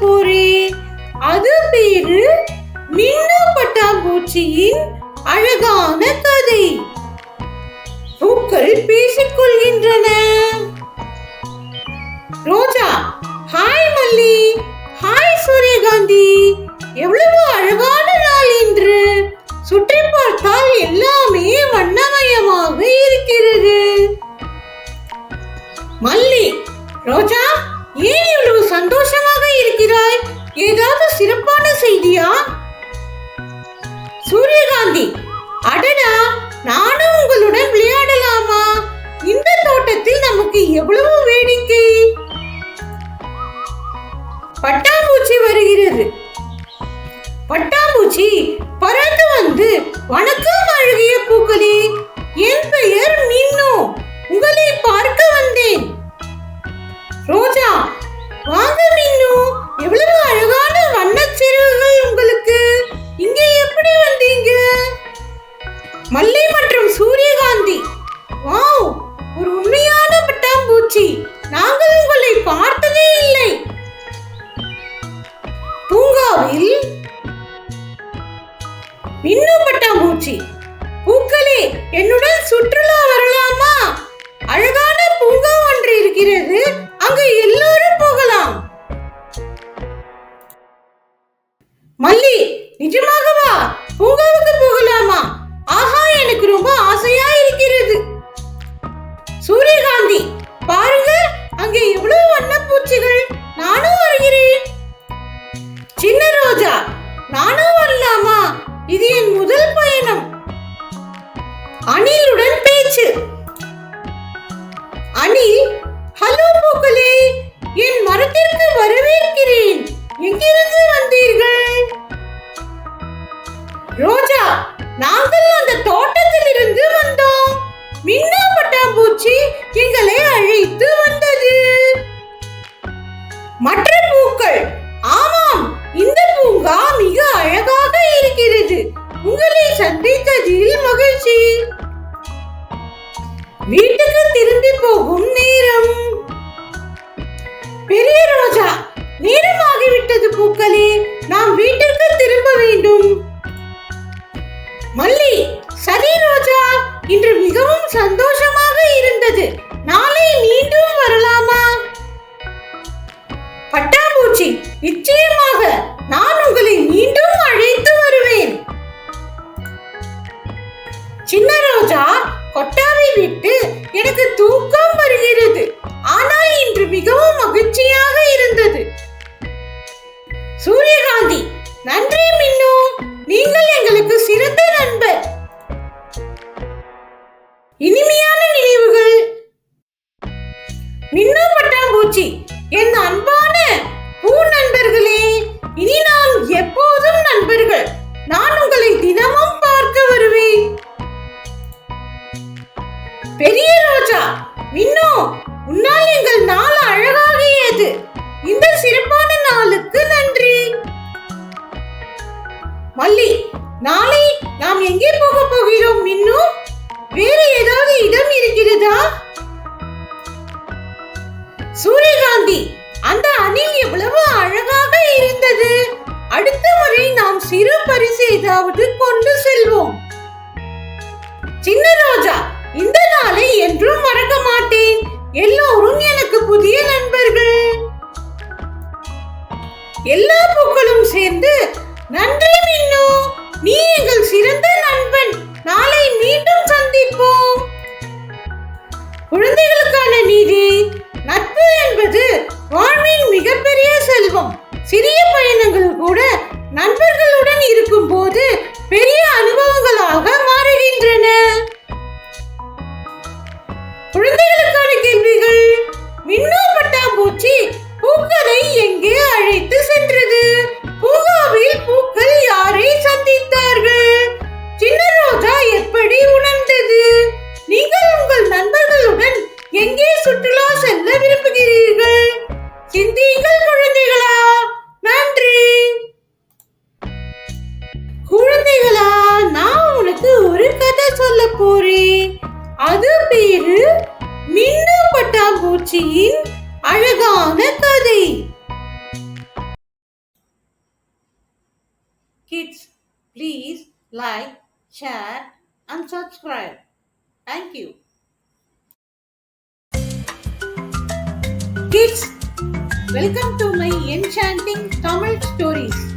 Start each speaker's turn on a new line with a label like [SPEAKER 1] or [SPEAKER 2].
[SPEAKER 1] போறேன் அது பேரு மின்னு பட்டாம்பூச்சியின் அழகான கதை. பூக்கள் பேசிக்கொள்கின்றன. ரோஜா ஹாய் மல்லி ஹாய் சூரியகாந்தி. எவ்வளவு அழகான நாள் இன்று. சுற்றி பார்த்தால் எல்லாமே வண்ணமயமாக இருக்கிறது. மல்லி ரோஜா ஏன் இவ்வளவு சந்தோஷமாக இருக்கிறாய்? ஏதாவது சிறப்பான செய்தியா? சூரியகாந்தி அடடா நானும் உங்களுடன் விளையாடலாமா? இந்த தோட்டத்தில் நமக்கு எவ்வளவு வேடிக்கை? பட்டாம்பூச்சி வருகிறது. பட்டாம்பூச்சி பறந்து வந்து வணக்கம் அழகிய பூக்களே என் பெயர் மின்னு உங்களை பார்க்க வந்தேன். ரோஜா மின்னு பட்டாம்பூச்சி. பூக்களே என்னுடன் சுற்றுலா வரலாமா? அழகான பூங்கா ஒன்று இருக்கிறது. அங்கு இது என் முதல் பயணம். அணிலுடன் பேச்சு. அணில் ஹலோ பூக்களே என் மரத்திற்கு வரவேற்கிறேன். எங்கிருந்து வந்தீர்கள்? ரோஜா நாங்கள் அந்த தோட்டத்தில் இருந்து வந்தோம். மின்னா பட்டாம்பூச்சி எங்களை அழைத்து பூக்களே நாம் வீட்டிற்கு திரும்ப வேண்டும். மல்லி சரி ரோஜா இன்று மிகவும் சந்தோஷமாக இருந்தது. நாளை மீண்டும் வரலாமா? பட்டாம்பூச்சி நிச்சயமாக நான் உங்களை மீண்டும் அழைத்து வருவேன். சின்ன ரோஜா கொட்டாவை விட்டு எனக்கு தூக்கம் தினமும் பார்க்க வருவேன். பெரிய ராஜா மின்னோ உன்னால் எங்கள் நாள் அழகாகியது. இந்த சிறப்பான நாளுக்கு நன்றி. மல்லி நாளை நாம் எங்கே போக போகிறோம் மின்னு? வேறு ஏதாவது இடம் இருக்கிறதா? சூரியகாந்தி அந்த அணில் எவ்வளவு அடுத்த முறை நாம் சிறு பரிசு ஏதாவது கொண்டு செல்வோம். சின்ன ரோஜா இந்த நாளை என்றும் மறக்க மாட்டேன். எல்லோரும் எனக்கு புதிய நண்பர்கள். எல்லா பூக்களும் சேர்ந்து நன்றி மின்னு நீ எங்கள் சிறந்த நண்பன். நாளை மீண்டும் சந்திப்போம். குழந்தைகளுக்கான நீதி நட்பு என்பது வாழ்வின் மிகப்பெரிய செல்வம். சிறிய பயணங்கள் கூட நண்பர்களுடன் இருக்கும் போது பெரிய அனுபவங்களாக மாறுகின்றன. குழந்தைகளுக்கான கேள்விகள். மின்னோ பட்டாம்பூச்சி பூக்களை எங்கே அழைத்து சென்றது? பூங்காவில் பூக்கள் யாரை சந்தித்தார்கள்? சின்ன ரோஜா எப்படி உணர்ந்தது? நீங்கள் உங்கள் நண்பர்களுடன் எங்கே சுற்றுலா செல்ல விரும்புகிறீர்கள்? சிந்தியுங்கள் Kids, please like, share, and subscribe. Thank you. Kids, welcome to my enchanting Tamil stories.